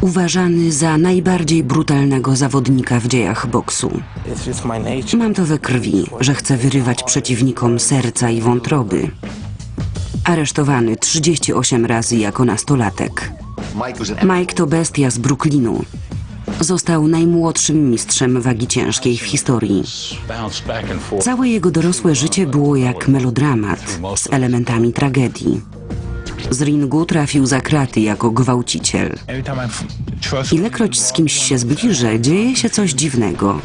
Uważany za najbardziej brutalnego zawodnika w dziejach boksu. Mam to we krwi, że chcę wyrywać przeciwnikom serca i wątroby. Aresztowany 38 razy jako nastolatek. Mike to bestia z Brooklynu. Został najmłodszym mistrzem wagi ciężkiej w historii. Całe jego dorosłe życie było jak melodramat z elementami tragedii. Z ringu trafił za kraty jako gwałciciel. Ilekroć z kimś się zbliżę, dzieje się coś dziwnego.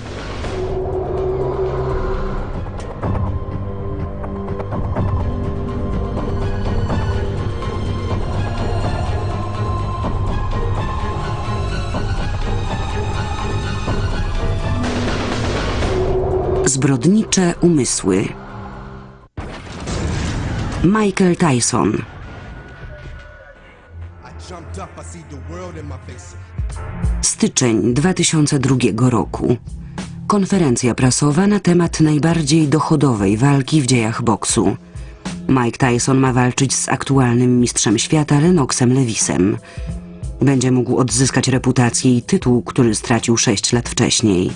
Zbrodnicze umysły. Michael Tyson. Styczeń 2002 roku. Konferencja prasowa na temat najbardziej dochodowej walki w dziejach boksu. Mike Tyson ma walczyć z aktualnym mistrzem świata Lennoxem Lewisem. Będzie mógł odzyskać reputację i tytuł, który stracił 6 lat wcześniej.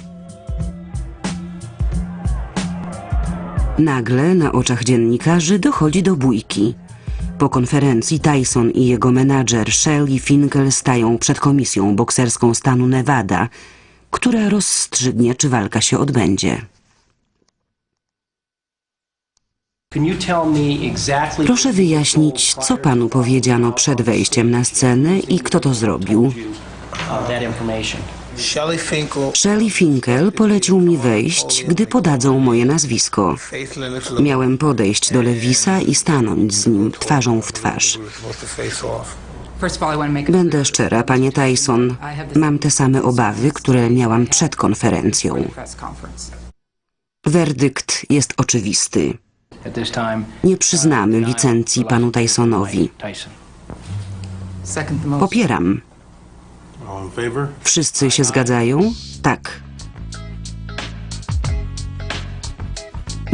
Nagle na oczach dziennikarzy dochodzi do bójki. Po konferencji Tyson i jego menadżer Shelley Finkel stają przed komisją bokserską stanu Nevada, która rozstrzygnie, czy walka się odbędzie. Proszę wyjaśnić, co panu powiedziano przed wejściem na scenę i kto to zrobił. Shelly Finkel, Shelley Finkel polecił mi wejść, gdy podadzą moje nazwisko. Miałem podejść do Lewisa i stanąć z nim twarzą w twarz. Będę szczera, panie Tyson. Mam te same obawy, które miałam przed konferencją. Werdykt jest oczywisty. Nie przyznamy licencji panu Tysonowi. Popieram. Wszyscy się zgadzają? Tak.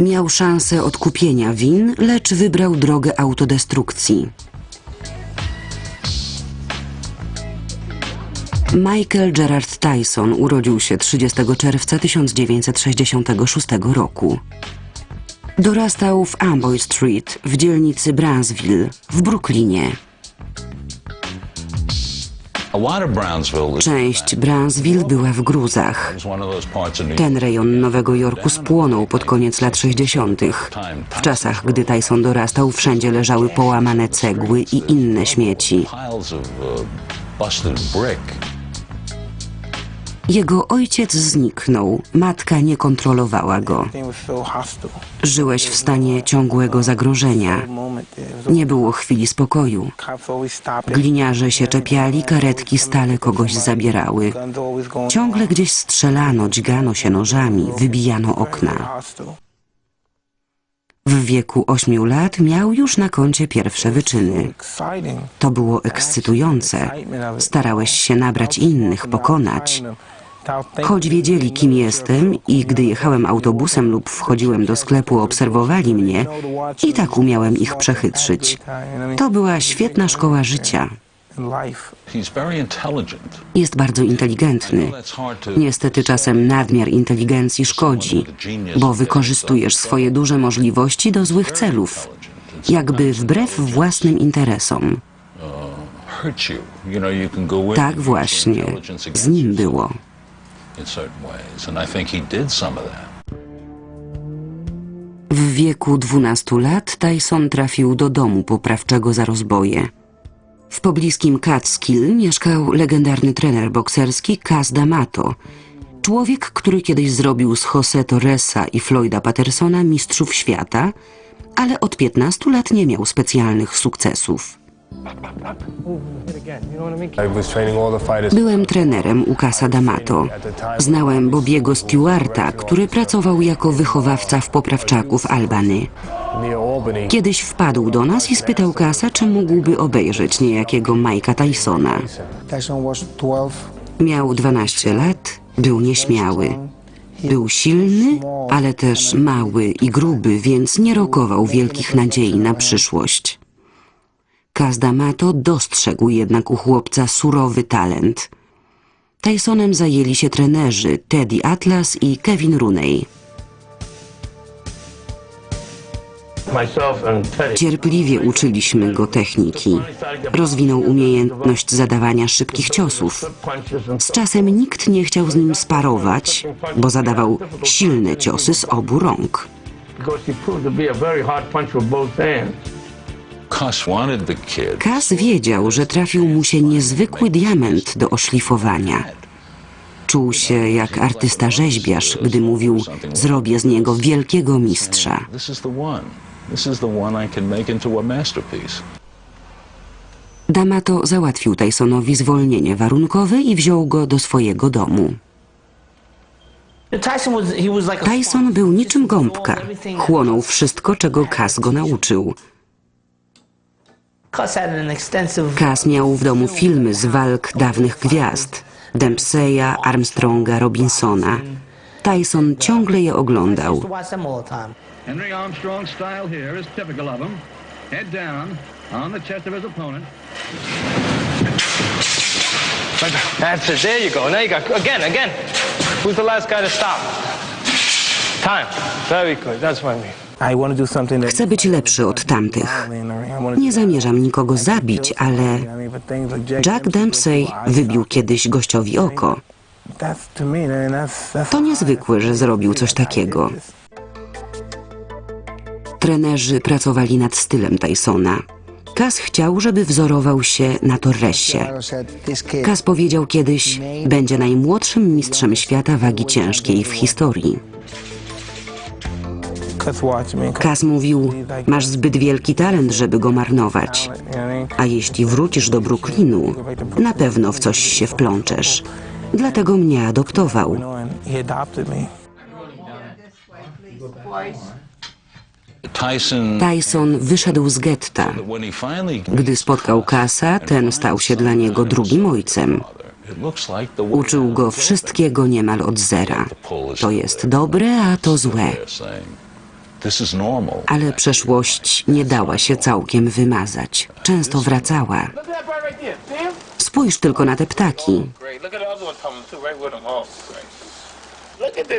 Miał szansę odkupienia win, lecz wybrał drogę autodestrukcji. Michael Gerard Tyson urodził się 30 czerwca 1966 roku. Dorastał w Amboy Street w dzielnicy Brownsville w Brooklynie. Część Brownsville była w gruzach. Ten rejon Nowego Jorku spłonął pod koniec lat 60. W czasach, gdy Tyson dorastał, wszędzie leżały połamane cegły i inne śmieci. Jego ojciec zniknął, matka nie kontrolowała go. Żyłeś w stanie ciągłego zagrożenia. Nie było chwili spokoju. Gliniarze się czepiali, karetki stale kogoś zabierały. Ciągle gdzieś strzelano, dźgano się nożami, wybijano okna. W wieku ośmiu lat miał już na koncie pierwsze wyczyny. To było ekscytujące. Starałeś się nabrać innych, pokonać. Choć wiedzieli, kim jestem i gdy jechałem autobusem lub wchodziłem do sklepu, obserwowali mnie, i tak umiałem ich przechytrzyć. To była świetna szkoła życia. Jest bardzo inteligentny. Niestety czasem nadmiar inteligencji szkodzi, bo wykorzystujesz swoje duże możliwości do złych celów, jakby wbrew własnym interesom. with Tak właśnie z nim było. In certain ways, and I think he did some of that. W wieku 12 lat Tyson trafił do domu poprawczego za rozboje. W pobliskim Catskill mieszkał legendarny trener bokserski Kaz D'Amato. Człowiek, który kiedyś zrobił z Jose Torresa i Floyda Pattersona mistrzów świata, ale od 15 lat nie miał specjalnych sukcesów. Byłem trenerem u Casa D'Amato. Znałem Bobiego Stewarta, który pracował jako wychowawca w poprawczaku w Albany. Kiedyś wpadł do nas i spytał Kasa, czy mógłby obejrzeć niejakiego Mike'a Tysona. Tyson was 12. Miał 12 lat, był nieśmiały. Był silny, ale też mały i gruby, więc nie rokował wielkich nadziei na przyszłość. Kaz D'Amato dostrzegł jednak u chłopca surowy talent. Tysonem zajęli się trenerzy Teddy Atlas i Kevin Rooney. Cierpliwie uczyliśmy go techniki. Rozwinął umiejętność zadawania szybkich ciosów. Z czasem nikt nie chciał z nim sparować, bo zadawał silne ciosy z obu rąk. Kaz wiedział, że trafił mu się niezwykły diament do oszlifowania. Czuł się jak artysta rzeźbiarz, gdy mówił: Zrobię z niego wielkiego mistrza. D'Amato załatwił Tysonowi zwolnienie warunkowe i wziął go do swojego domu. Tyson był niczym gąbka. Chłonął wszystko, czego Kaz go nauczył. Kaz miał w domu filmy z walk dawnych gwiazd. Dempseya, Armstronga, Robinsona. Tyson ciągle je oglądał. Henry Armstrong's style here is typical of him. Head down, on the chest of his opponent. That's it. There you go. Now you got again, again. Who's the last guy to stop? Time. Very good. That's what I mean. Chcę być lepszy od tamtych. Nie zamierzam nikogo zabić, ale Jack Dempsey wybił kiedyś gościowi oko. To niezwykłe, że zrobił coś takiego. Trenerzy pracowali nad stylem Tysona. Kaz chciał, żeby wzorował się na Torresie. Kaz powiedział kiedyś, będzie najmłodszym mistrzem świata wagi ciężkiej w historii. Kaz mówił, masz zbyt wielki talent, żeby go marnować. A jeśli wrócisz do Brooklynu, na pewno w coś się wplączesz. Dlatego mnie adoptował. Tyson, wyszedł z getta. Gdy spotkał Kasa, ten stał się dla niego drugim ojcem. Uczył go wszystkiego niemal od zera. To jest dobre, a to złe. Ale przeszłość nie dała się całkiem wymazać. Często wracała. Spójrz tylko na te ptaki.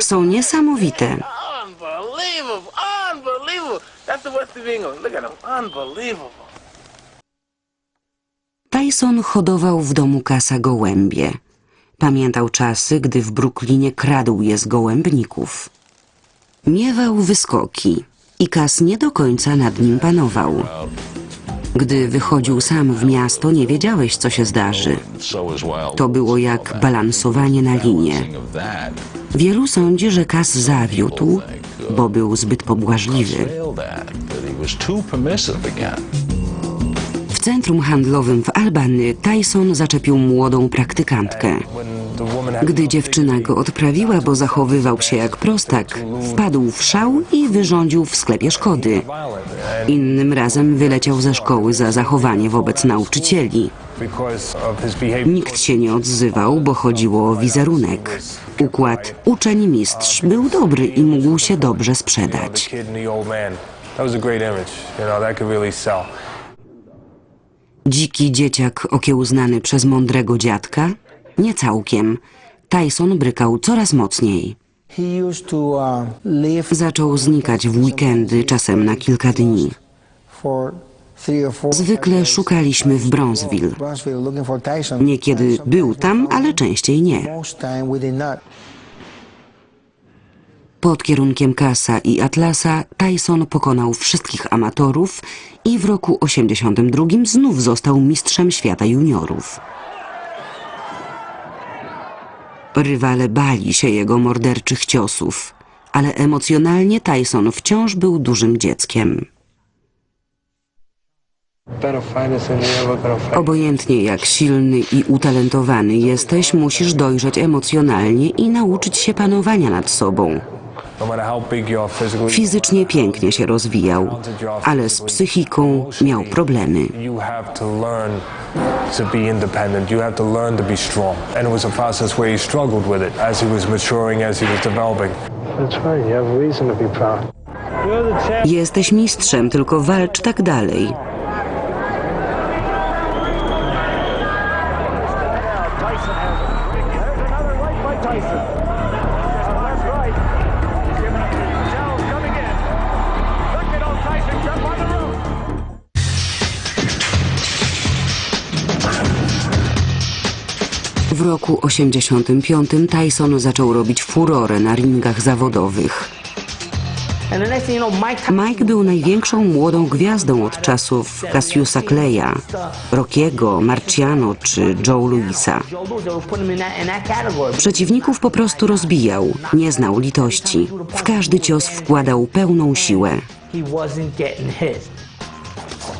Są niesamowite. Tyson hodował w domu Kasa gołębie. Pamiętał czasy, gdy w Brooklynie kradł je z gołębników. Miewał wyskoki i Kas nie do końca nad nim panował. Gdy wychodził sam w miasto, nie wiedziałeś, co się zdarzy. To było jak balansowanie na linie. Wielu sądzi, że Kas zawiódł, bo był zbyt pobłażliwy. W centrum handlowym w Albany Tyson zaczepił młodą praktykantkę. Gdy dziewczyna go odprawiła, bo zachowywał się jak prostak, wpadł w szał i wyrządził w sklepie szkody. Innym razem wyleciał ze szkoły za zachowanie wobec nauczycieli. Nikt się nie odzywał, bo chodziło o wizerunek. Układ uczeń-mistrz był dobry i mógł się dobrze sprzedać. Dziki dzieciak okiełznany przez mądrego dziadka? Nie całkiem. Tyson brykał coraz mocniej. Zaczął znikać w weekendy, czasem na kilka dni. Zwykle szukaliśmy w Bronzeville. Niekiedy był tam, ale częściej nie. Pod kierunkiem Kasa i Atlasa Tyson pokonał wszystkich amatorów i w roku 82 znów został mistrzem świata juniorów. Rywale bali się jego morderczych ciosów, ale emocjonalnie Tyson wciąż był dużym dzieckiem. Obojętnie jak silny i utalentowany jesteś, musisz dojrzeć emocjonalnie i nauczyć się panowania nad sobą. Fizycznie pięknie się rozwijał, ale z psychiką miał problemy. To be independent. You have to learn to be strong. And it was a process where he struggled with it as he was maturing, as he was developing. That's right. You have reason to be proud. You're the champ. Jesteś mistrzem, tylko walcz tak dalej. Roku 85 Tyson zaczął robić furorę na ringach zawodowych. Mike był największą młodą gwiazdą od czasów Cassiusa Claya, Rockiego, Marciano czy Joe Louisa. Przeciwników po prostu rozbijał, nie znał litości. W każdy cios wkładał pełną siłę.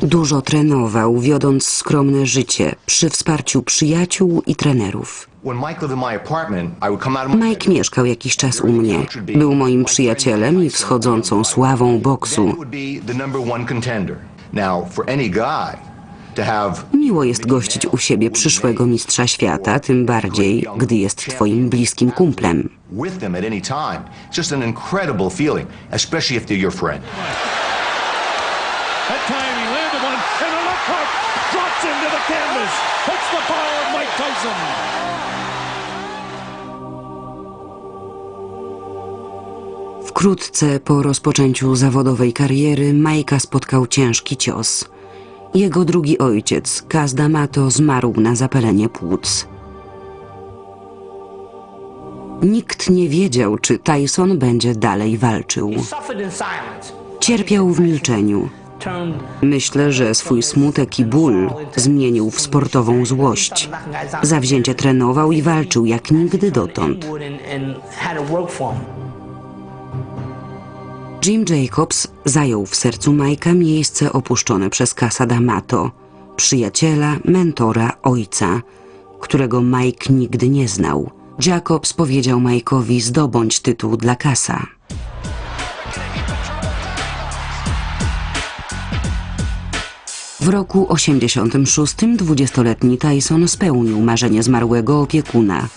Dużo trenował, wiodąc skromne życie przy wsparciu przyjaciół i trenerów. Mike mieszkał jakiś czas u mnie. Był moim przyjacielem i wschodzącą sławą boksu. Miło jest gościć u siebie przyszłego mistrza świata, tym bardziej, gdy jest twoim bliskim kumplem. them the canvas. That's the power of Mike Tyson. Wkrótce po rozpoczęciu zawodowej kariery Majka spotkał ciężki cios. Jego drugi ojciec, Kaz D'Amato, zmarł na zapalenie płuc. Nikt nie wiedział, czy Tyson będzie dalej walczył. Cierpiał w milczeniu. Myślę, że swój smutek i ból zmienił w sportową złość. Zawzięcie trenował i walczył jak nigdy dotąd. Jim Jacobs zajął w sercu Majka miejsce opuszczone przez Casa D'Amato, przyjaciela, mentora, ojca, którego Mike nigdy nie znał. Jacobs powiedział Mike'owi zdobądź tytuł dla Casa. W roku 86 dwudziestoletni Tyson spełnił marzenie zmarłego opiekuna.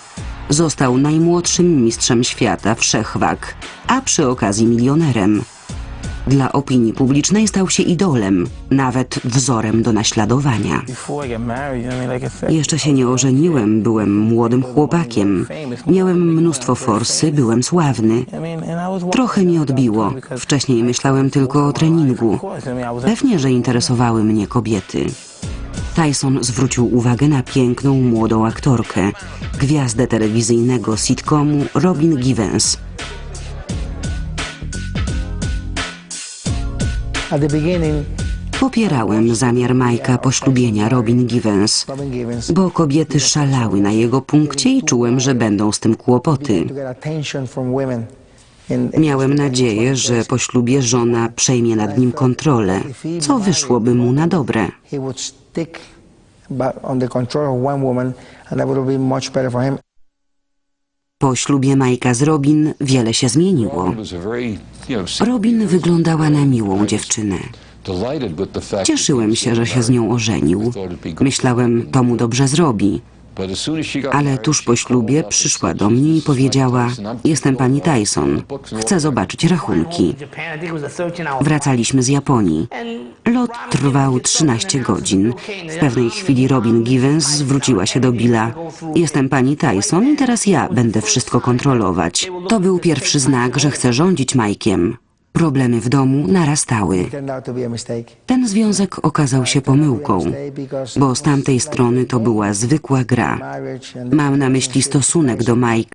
Został najmłodszym mistrzem świata wszechwag, a przy okazji milionerem. Dla opinii publicznej stał się idolem, nawet wzorem do naśladowania. Jeszcze się nie ożeniłem, byłem młodym chłopakiem. Miałem mnóstwo forsy, byłem sławny. Trochę mi odbiło. Wcześniej myślałem tylko o treningu. Pewnie, że interesowały mnie kobiety. Tyson zwrócił uwagę na piękną młodą aktorkę, gwiazdę telewizyjnego sitcomu Robin Givens. Popierałem zamiar Majka poślubienia Robin Givens, bo kobiety szalały na jego punkcie i czułem, że będą z tym kłopoty. Miałem nadzieję, że po ślubie żona przejmie nad nim kontrolę, co wyszłoby mu na dobre. on the control of one woman, and that would be much better for him. Po ślubie Majka z Robin wiele się zmieniło. Robin wyglądała na miłą dziewczynę. Cieszyłem się, że się z nią ożenił. Myślałem, to mu dobrze zrobi. Ale tuż po ślubie przyszła do mnie i "Jesus, powiedziała: Jestem pani Tyson. Chcę zobaczyć rachunki. Wracaliśmy z Japonii. Lot trwał 13 godzin. W pewnej chwili Robin Givens zwróciła się do Billa. Jestem pani Tyson i teraz ja będę wszystko kontrolować. To był pierwszy znak, że chcę rządzić Mike'iem. Problemy w domu narastały. Ten związek okazał się pomyłką, bo z tamtej strony to była zwykła gra. Mam na myśli stosunek do Mike